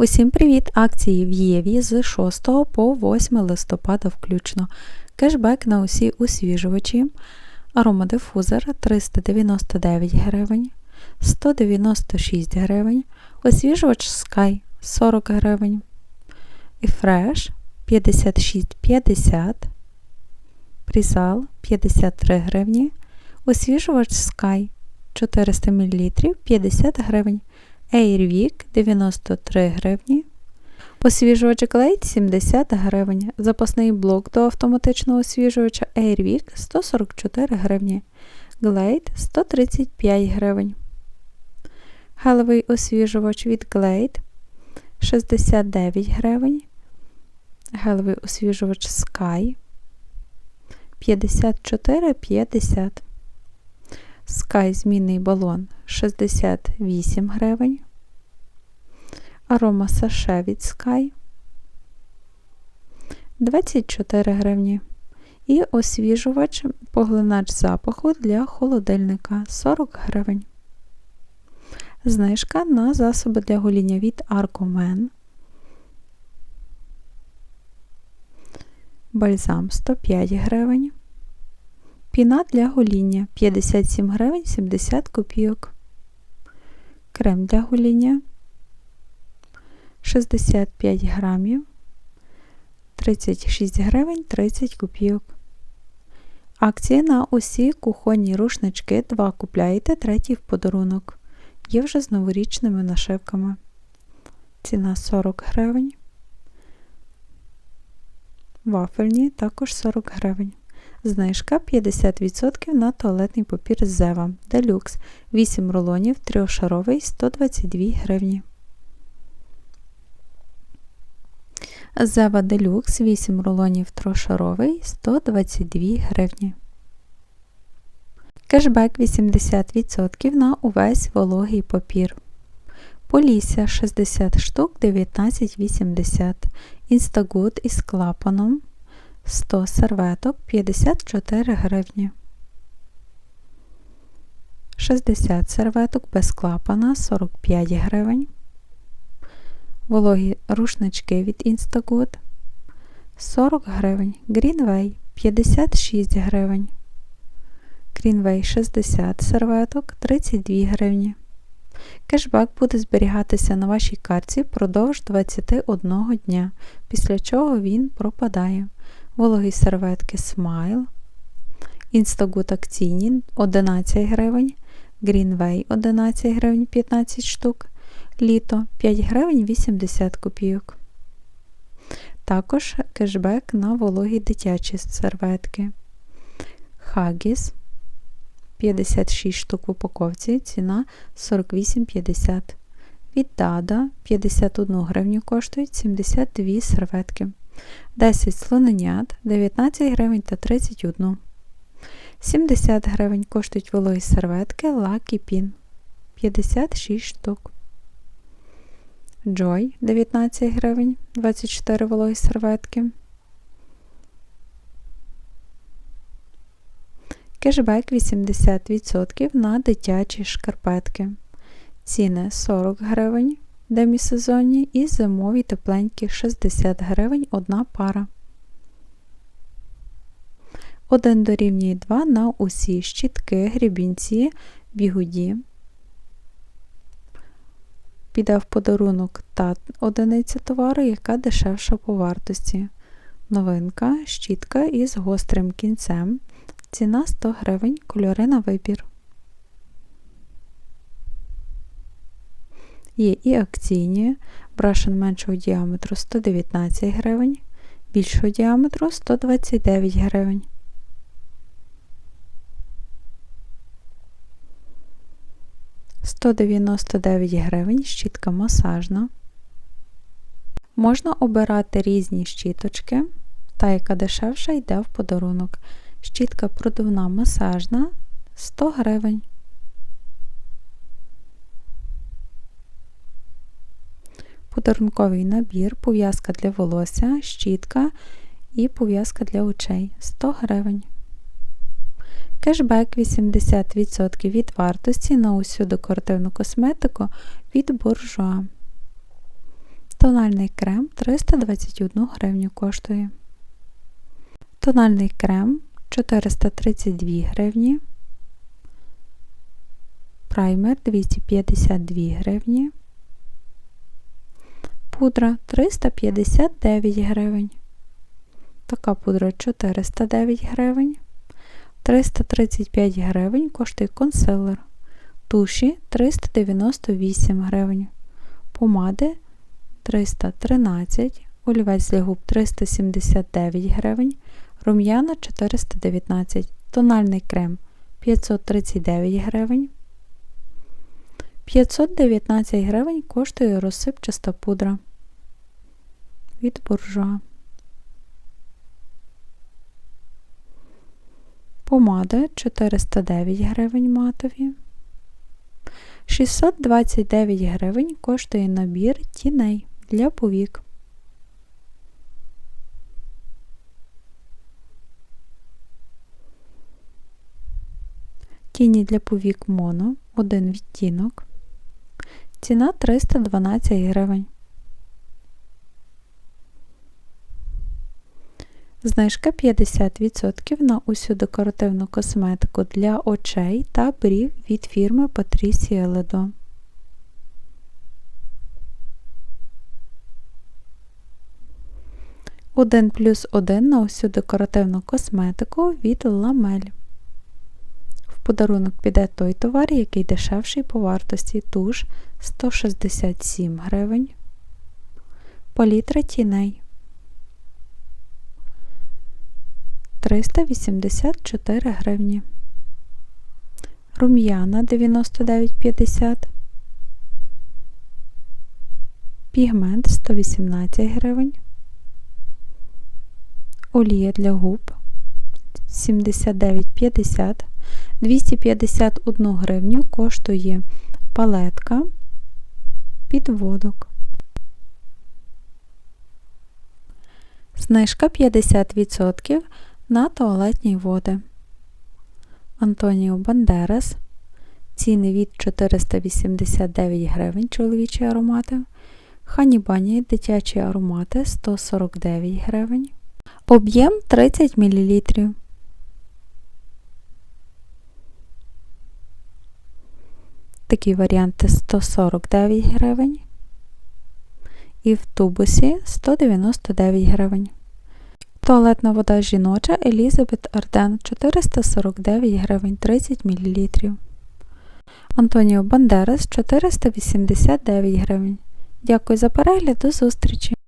Усім привіт! Акції в Єві з 6 по 8 листопада включно. Кешбек на усі освіжувачі. Аромадифузор 399 гривень, 196 гривень, освіжувач Sky 40 гривень. І Fresh 56,50, Прісал 53 гривні, освіжувач Sky 400 мл 50 гривень. Airwick 93 гривні. Освіжувач Glade 70 гривень. Запасний блок до автоматичного освіжувача Airwick 144 гривні. Glade 135 гривень. Гелевий освіжувач від Glade 69 гривень. Гелевий освіжувач Sky 54,50 Sky змінний балон 68 гривень. Арома Саше від Sky 24 гривні. І освіжувач поглинач запаху для холодильника 40 гривень. Знижка на засоби для гоління від Arcomen. Бальзам 105 гривень. Піна для гоління 57 гривень 70 копійок. Крем для гоління 65 грамів 36 гривень 30 копійок. Акція на усі кухонні рушнички 2 купляєте, третій в подарунок. Є вже з новорічними нашивками. Ціна 40 гривень. Вафельні також 40 гривень. Знижка 50% на туалетний папір Зева Делюкс 8 рулонів, трьохшаровий 122 гривні. Зева Делюкс 8 рулонів трошаровий 122 гривні. Кешбек 80% на увесь вологий папір. Полісся 60 штук 19,80. Інстагуд із клапаном 100 серветок 54 гривні. 60 серветок без клапана 45 гривень. Вологі рушнички від Instagood 40 гривень. Greenway 56 гривень. Greenway 60 серветок 32 гривні. Кешбек буде зберігатися на вашій карті впродовж 21 дня, після чого він пропадає. Вологі серветки Smile. Instagood акційні 11 гривень. Greenway 11 гривень 15 штук. Літо 5 гривень 80 копійок. Також кешбек на вологі дитячі серветки. Хагіс 56 штук в упаковці, ціна 48,50. Від Дада 51 гривню коштують 72 серветки. 10 слоненят 19 гривень та 31. 70 гривень коштують вологі серветки Lucky Pin 56 штук. Joy 19 гривень, 24 вологі серветки. Кешбек 80% на дитячі шкарпетки. Ціни 40 гривень демісезонні і зимові тепленькі 60 гривень одна пара. 1 дорівнює 2 на усі щітки, грібінці, бігуді. Піде в подарунок та одиниця товару, яка дешевша по вартості. Новинка, щітка із гострим кінцем. Ціна 100 гривень, кольори на вибір. Є і акційні, брашен меншого діаметру 119 гривень, більшого діаметру 129 гривень. Сто дев'яносто дев'ять гривень щітка масажна. Можна обирати різні щіточки, та, яка дешевша, йде в подарунок. Щітка продувна масажна 100 гривень. подарунковий набір, пов'язка для волосся, щітка і пов'язка для очей 100 гривень. Кешбек 80% від вартості на усю декоративну косметику від буржуа. Тональний крем 321 гривню коштує. Тональний крем 432 гривні. Праймер 252 гривні. Пудра 359 гривень. Така пудра 409 гривень. 335 гривень коштує консилер. Туші 398 гривень. Помади 313, олівець для губ 379 гривень, рум'яна 419, тональний крем 539 гривень. 519 гривень коштує розсипчаста пудра від буржуа. Помади 409 гривень матові. 629 гривень коштує набір тіней для повік. Тіні для повік моно, один відтінок. Ціна 312 гривень. Знижка 50% на усю декоративну косметику для очей та брів від фірми Patricia Ledo. Один плюс один на усю декоративну косметику від Ламель. В подарунок піде той товар, який дешевший по вартості туш 167 гривень. Палітра тіней 384 гривні. Рум'яна 99,50. Пігмент 118 гривень. Олія для губ 79,50. 251 гривню коштує палетка підводок. Знижка 50% на туалетні води. Антоніо Бандерас. Ціни від 489 гривень чоловічі аромати. Ханібані дитячі аромати 149 гривень. Об'єм 30 мл. Такі варіанти 149 гривень. І в тубусі 199 гривень. Туалетна вода жіноча Елізабет Арден 449 гривень 30 мл. Антоніо Бандерас 489 гривень. Дякую за перегляд, до зустрічі!